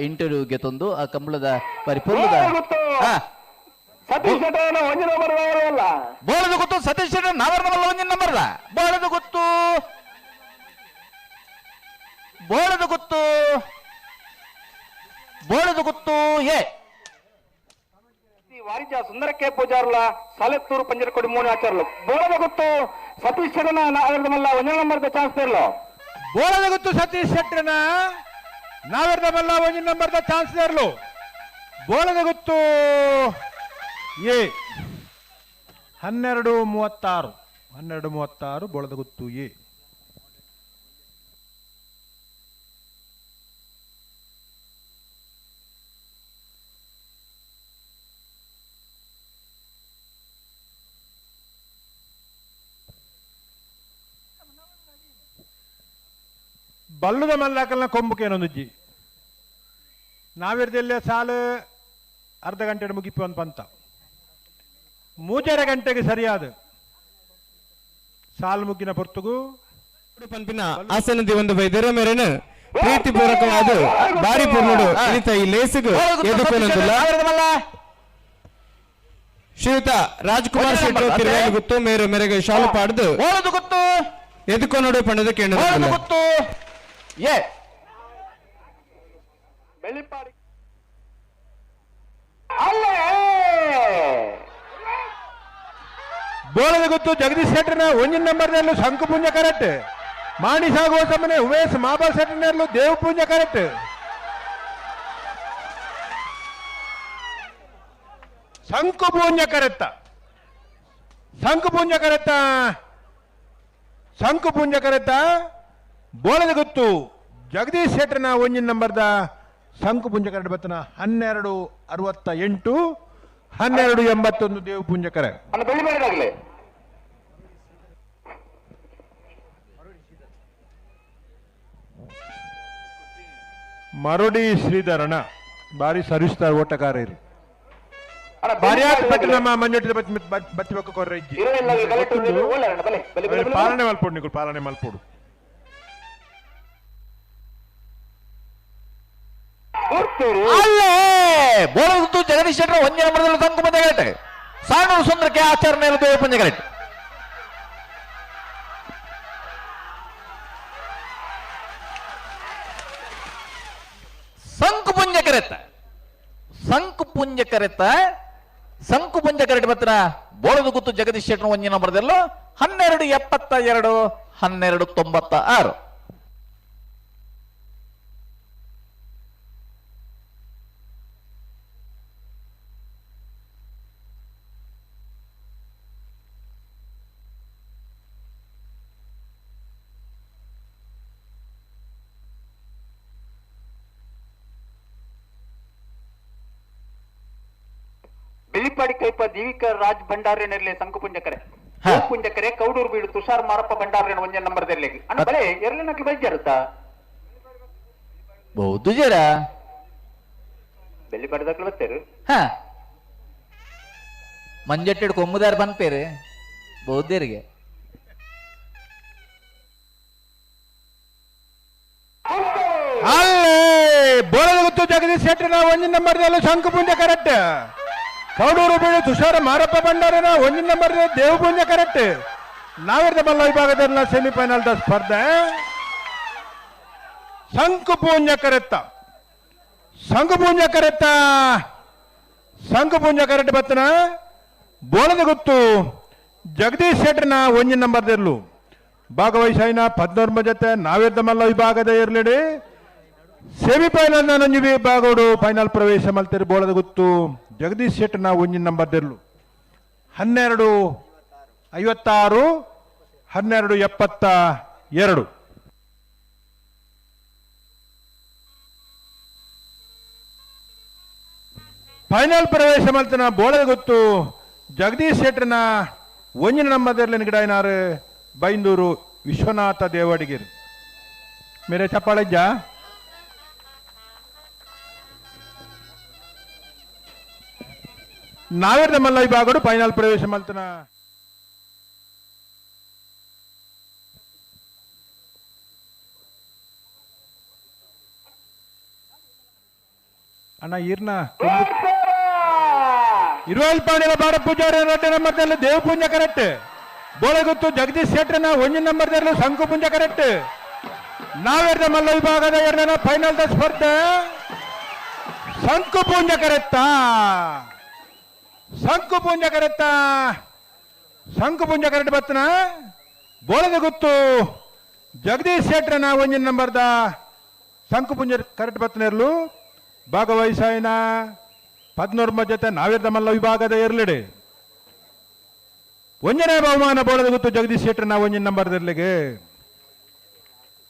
ಇಂಟರ್ವ್ಯೂಗೆ ತಂದು ಆ ಕಂಬಳದ ಪರಿಪೂರ್ಣದ ಬೋಳದ ಹಾ. ಸತೀಶ್ ಶೆಟ್ಟರನ್ನ ಒಂದಿನ ಬರದವರಲ್ಲ ಬೋಳದು ಗೊತ್ತು ಸತೀಶ್ ಶೆಟ್ಟರ್ ನಾವರ್ನವಲ್ಲ ಒಂದಿನ ನಂಬರ್ದ ಬೋಳದ ಗೊತ್ತು. ಬೋಳದ ಗೊತ್ತು. ಬೋಳದ ಗೊತ್ತು. ಏ ಈ ವಾರಿಜ ಸುಂದರಕ್ಕೆ ಪೂಜಾರ್ಲ ಸಾಲೆತ್ತೂರು ಪಂಜರಕೊಡಿ ಮೂರು ಆಚಾರ್ಲು ಬೋಳದ ಗೊತ್ತು. ಸತೀಶ್ ಶೆಟ್ಟನ ನಾಗರದಮಲ್ಲ ಒಂದಿನ ನಂಬರ್ ಚಾನ್ಸ್ ಇರ್ಲೋ ಬೋಳದ ಗೊತ್ತು ಸತೀಶ್ ಶೆಟ್ಟರ್ನ. ನಾವೆರ್ದ ಬಲ್ಲ ಒಂದು ನಂಬರ್ದ ಚಾನ್ಸ್ ಇರಲು. ಬೋಳದ ಗೊತ್ತು ಎ. ಹನ್ನೆರಡು ಮೂವತ್ತಾರು. ಹನ್ನೆರಡು ಮೂವತ್ತಾರು ಬೋಳದ ಗೊತ್ತು ಎ. ಬಲ್ಲುದ ಮಲ್ಲಾಕಲ್ನ ಕೊಂಬುಕೆ ಏನೊಂದುಜ್ಜಿ ನಾವಿರ್ದೆಲ್ಲ ಸಾಲು ಅರ್ಧ ಗಂಟೆ ಮುಗಿಪು ಅಂತ ಪಂತ ಮೂಜರ ಗಂಟೆಗೆ ಸರಿಯಾದ. ಸಾಲು ಮುಗ್ಗಿನ ಪೊರ್ತುಗು. ಪಂಪಿನ ಆಸನದಿ ಒಂದು ಬೈದರ ಮೇರೆನ ಪ್ರೀತಿಪೂರ್ವಕವಾದ ಬಾರಿ ಪೂರ್ಣಡು ಇನಿತ ಈ ಲೇಸಿಗು. ಎದುಕೊನಂದಿಲ್ಲ ಶ್ರೀಯುತ ರಾಜ್ಕುಮಾರ್ ಶೆಟ್ಟಿ ಗೊತ್ತು ಮೇರೆ ಮೇರೆಗೆ ಶಾಲು ಪಾಡ್ದು ಎದುಕೊನಡು ಪಂಡದ ಕೇಂದ್ರ ಗೊತ್ತು. ಏ ಬೆಳ್ಳಿಪಾಡಿ ಅಲ್ಲೇ. ಬೋಳದ ಗೊತ್ತು ಜಗದೀಶ್ ಶೆಟ್ಟರ್ನ ಒಂಜಿನ ನಂಬರ್ನಲ್ಲೂ ಶಂಕು ಪುಂಜ ಕರೆಕ್ಟ್. ಮಾಣಿ ಸಾಗುವ ಸಮನೆ ಉಮೇಶ್ ಮಾಬಲ್ ಶೆಟ್ಟರ್ನಲ್ಲೂ ದೇವ್ ಪುಂಜ ಕರೆಕ್ಟ್. ಶಂಕು ಪೂಂಜ ಕರೆತ್ತ ಶಂಕು ಪೂಂಜ ಕರೆತ್ತ ಶಂಕು ಪೂಂಜ ಕರೆತ್ತ ಬೋಳದ ಗೊತ್ತು. ಜಗದೀಶ್ ಶೆಟ್ಟರ್ನ ಒಂಜಿನ ನಂಬರ್ದ ಶಂಕು ಪುಂಜಕರ ಬತ್ತನ ಹನ್ನೆರಡು ಅರವತ್ತ ಎಂಟು ಹನ್ನೆರಡು ಎಂಬತ್ತೊಂದು ದೇವ್ ಪುಂಜಕರ. ಮರುಡಿ ಶ್ರೀಧರಣ ಬಾರಿ ಸರಿಸ್ತಾರ. ನಮ್ಮ ಬತ್ತಿ ಬಕ್ಕ ಕೊರ್ರೆ. ಪಾಲನೆ ಮಲ್ಪೋಡು ನಿಗಳು ಪಾಲನೆ ಮಲ್ಪೋಡು. ಅಲ್ಲೇ ಬೋಳದು ಗೊತ್ತು ಜಗದೀಶ್ ಶೆಟ್ಟರ್ ಒಂದಿನ ನಂಬರ್ದಲ್ಲಿ ಬಂದ ಗಲಾಟೆ ಸಾಣೂರು ಸುಂದರಕ್ಕೆ ಆಚರಣೆ ಪಂಜ ಗಲಾಟೆ ಸಂಕು ಪುಂಜ ಕರೆತ. ಸಂಕು ಪುಂಜ ಕರೆತ. ಸಂಕು ಪುಂಜ ಕರೆಟ್ ಮಾತ್ರ ಬೋಳದು ಗುತ್ತು ಜಗದೀಶ್ ಶೆಟ್ಟರ್ ಒಂದಿನ ನಂಬರ್ದಲ್ಲೂ ಹನ್ನೆರಡು ಎಪ್ಪತ್ತ ಎರಡು, ಹನ್ನೆರಡು ತೊಂಬತ್ತ ಆರು. ಬೆಳ್ಳಿಪಾಡಿ ಕೈಪ ದೀವಿಕ ರಾಜ್ ಭಂಡಾರೇನಲ್ಲಿ ಸಂಕುಪುಂಜಕರೆ ಹಾ. ಪುಂಜಕರೆ ಕೌಡೂರು ಬೀಡು ತುಷಾರ್ ಮಾರಪ್ಪ ಭಂಡಾರೇನ ಒಂದೇ ನಂಬರ್ದಲ್ಲಿ ಅಣ್ಣ ಬಲೆ ಎರಡನಕ್ಕೆ ಬಜ್ಜಾರುತ್ತಾ ಬಹುದು ಜರ ಬರ್ತೇರು ಹ. ಮಂಜಟ್ಟಿಡ್ ಕೊಮ್ಮುದಾರ್ ಬಂದ್ಪೇರಿ. ಬೌದ್ಧರಿಗೆ ಅಲ್ಲೇ ಬೋಳದ ಗೊತ್ತು ಜಗದೀಶ್ ಶೆಟ್ಟಿ ನಾವು ಒಂದಿನ ನಂಬರ್ನಲ್ಲೂ ಶಂಕು ಪುಂಜ ಕರೆಕ್ಟ್ ಕೌಡೂರು ಬೀಳು ತುಷಾರ ಮಾರಪ್ಪ ಭಂಡಾರನ ಒಂದಿನ ನಂಬರ್ ದೇವ್ ಪುಂಜ ಕರೆಕ್ಟ್ ನಾವಿರ್ದ ಮಲ್ಲ ವಿಭಾಗದಲ್ಲ ಸೆಮಿಫೈನಲ್ ದ ಸ್ಪರ್ಧೆ. ಶಂಕು ಪೂಂಜ ಕರೆತ್ತ ಶಂಕು ಪೂಂಜ ಕರೆತ್ತ ಶಂಕು ಪೂಂಜ ಕರೆಟ್ ಬತ್ತನ. ಬೋಲದ ಗೊತ್ತು ಜಗದೀಶ್ ಶೆಟ್ಟರ್ನ ಒಂಜಿನ ನಂಬರ್ದಿರ್ಲು ಭಾಗವಹಿಸಿನ ಪದ್ನೋರ್ಮ ಜೊತೆ ನಾವೇರ್ದ ಮಲ್ಲ ವಿಭಾಗದ ಇರ್ಲಿಡಿ. ಸೆಮಿಫೈನಲ್ ನಂಜು ಬಾಗೋಡು ಫೈನಲ್ ಪ್ರವೇಶ ಮಲ್ತಿರಿ ಬೋಳದ ಗೊತ್ತು. ಜಗದೀಶ್ ಶೆಟ್ಟರ್ನ ಒಂಜಿನ ನಂಬರ್ದಲ್ಲೂ ಹನ್ನೆರಡು ಐವತ್ತಾರು, ಹನ್ನೆರಡು ಎಪ್ಪತ್ತ ಎರಡು. ಫೈನಲ್ ಪ್ರವೇಶ ಮಲ್ತನ ಬೋಳದ ಗೊತ್ತು ಜಗದೀಶ್ ಶೆಟ್ಟರ್ನ ಒಂಜಿನ ನಂಬರ್ದಿರ್ಲಿನ ಗಿಡ ಏನಾರು? ಬೈಂದೂರು ವಿಶ್ವನಾಥ ದೇವಡಿಗಿರಿ. ಮೇರೆ ಚಪ್ಪಾಳಜ್ಜ ನಾವೇರ್ದ ಮಲ್ಲ ವಿಭಾಗಡು ಫೈನಲ್ ಪ್ರವೇಶ ಮಲ್ತನ ಅಣ್ಣ, ಇರ್ನ? ಇರುವಲ್ ಪಾಡಿನ ಬಾಡ ಪೂಜಾರಿ ನಂಬರ್ ದೇವ ಪುಂಜ ಕರೆಕ್ಟ್. ಬೋಳಗುತ್ತು ಜಗದೀಶ್ ಶೆಟ್ರನ ನಂಬರ್ ನಂಬರ್ದಲ್ಲಿ ಶಂಕು ಪುಂಜ ಕರೆಕ್ಟ್. ನಾವೆರಡ ಮಲ್ಲ ವಿಭಾಗದ ಫೈನಲ್ ದ ಸ್ಪರ್ಧೆ. ಶಂಕು ಪುಂಜ ಕರೆಕ್ಟಾ? ಶಂಕು ಪುಂಜ ಕರೆತ್ತ ಸಂಕು ಪುಂಜ ಕರೆಟ್ ಬತ್ತನ. ಬೋಳದ ಗುತ್ತು. ಜಗದೀಶ್ ಶೆಟ್ರನ ಒಂದಿನ ನಂಬರ್ದ. ಸಂಕು ಪುಂಜ ಕರೆಟ್ ಬತ್ತನ ಇರ್ಲು. ಭಾಗವಹಿಸಾಯಿನ. ಪದ್ನೂರ್ಮ ಜೊತೆ ನಾವಿರ್ದ ಮಲ್ಲ ವಿಭಾಗದ ಇರ್ಲಿಡೆ. ಒಂಜನೇ ಬಹುಮಾನ ಬೋಳದ ಗುತ್ತು ಜಗದೀಶ್ ಶೆಟ್ರನ ಒಂದಿನ ನಂಬರ್ದರ್ಲಿಗೆ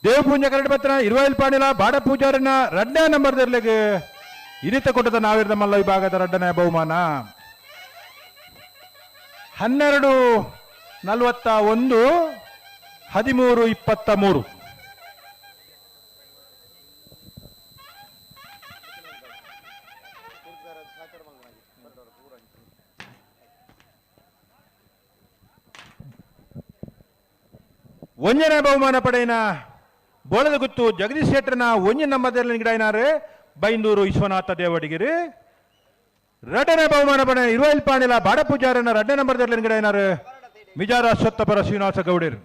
ದೇವ ಪೂಜೆ ಕರೆಟ್ ಬತ್ತನ, ಇರುವೈಲ್ ಪಾಣಿಲ, ಬಾಡ ಪೂಜಾರಿನ ಎರಡನೇ ನಂಬರ್ದರ್ಲಿಗೆ ಇರಿತ ಕೊಟ್ಟದ ನಾವಿರ್ದ ಮಲ್ಲ ವಿಭಾಗದ ರಡ್ಡನೇ ಬಹುಮಾನ. ಹನ್ನೆರಡು ನಲವತ್ತ ಒಂದು, ಹದಿಮೂರು ಇಪ್ಪತ್ತ ಮೂರು. ಒಂಜನೇ ಬಹುಮಾನ ಪಡೆಯನ ಬೋಳದ ಗುತ್ತು ಜಗದೀಶ್ ಶೆಟ್ಟರ್ನ ಒಂಜಿ ಗಿಡ ಏನಾರೆ? ಬೈಂದೂರು ವಿಶ್ವನಾಥ ದೇವಡಿಗಿರಿ ಎರಡನೇ ಬಹುಮಾನ ಪಡೆ ಇರುವೈಲ್ ಪಾಣಿಲ ಬಾಡ ಪೂಜಾರನ ಎರಡನೇ ನಂಬರ್ದಲ್ಲಿ ಗಿಡಾಯಿನಾರು ಮಿಜಾರ ಅಶ್ವತ್ಥಪರ ಶ್ರೀನಿವಾಸ ಗೌಡರು.